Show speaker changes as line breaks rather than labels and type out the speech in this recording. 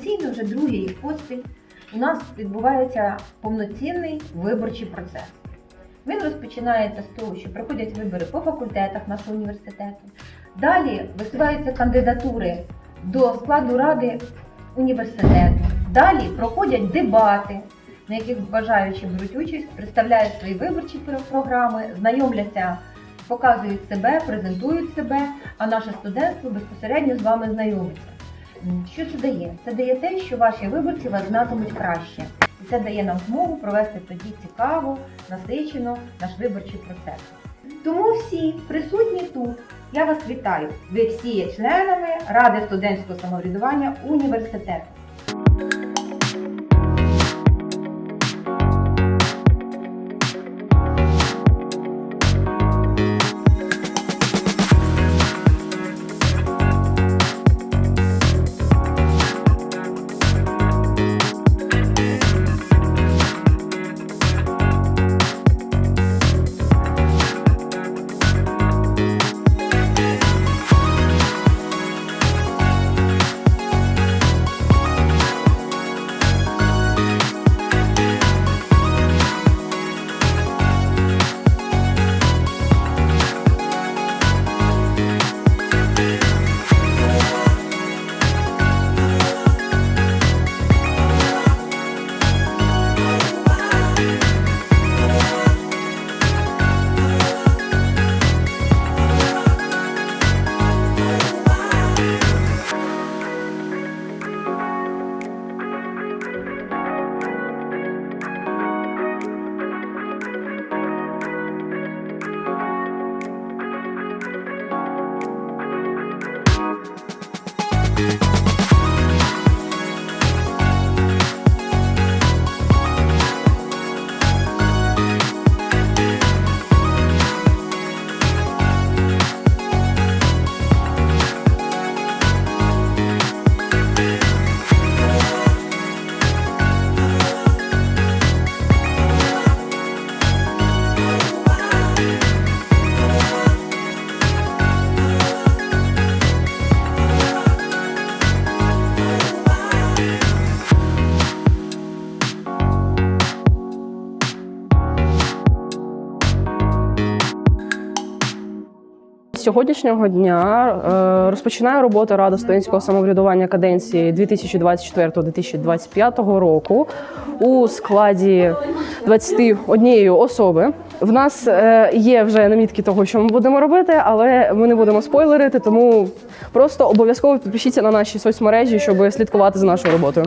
Традиційно вже другий рік поспіль у нас відбувається повноцінний виборчий процес. Він розпочинається з того, що проходять вибори по факультетах нашого університету. Далі висуваються кандидатури до складу ради університету. Далі проходять дебати, на яких бажаючі беруть участь, представляють свої виборчі програми, знайомляться, показують себе, презентують себе, а наше студентство безпосередньо з вами знайомиться. Що це дає? Це дає те, що ваші виборці вас знатимуть краще. І це дає нам змогу провести тоді цікаво, насичено наш виборчий процес. Тому всі присутні тут, я вас вітаю. Ви всі є членами Ради студентського самоврядування університету.
Thank you. Сьогоднішнього дня е, розпочинає роботу Рада студентського самоврядування каденції 2024-2025 року у складі 21 особи. В нас е, є вже намітки того, що ми будемо робити, але ми не будемо спойлерити, тому просто обов'язково підпишіться на наші соцмережі, щоб слідкувати за нашою роботою.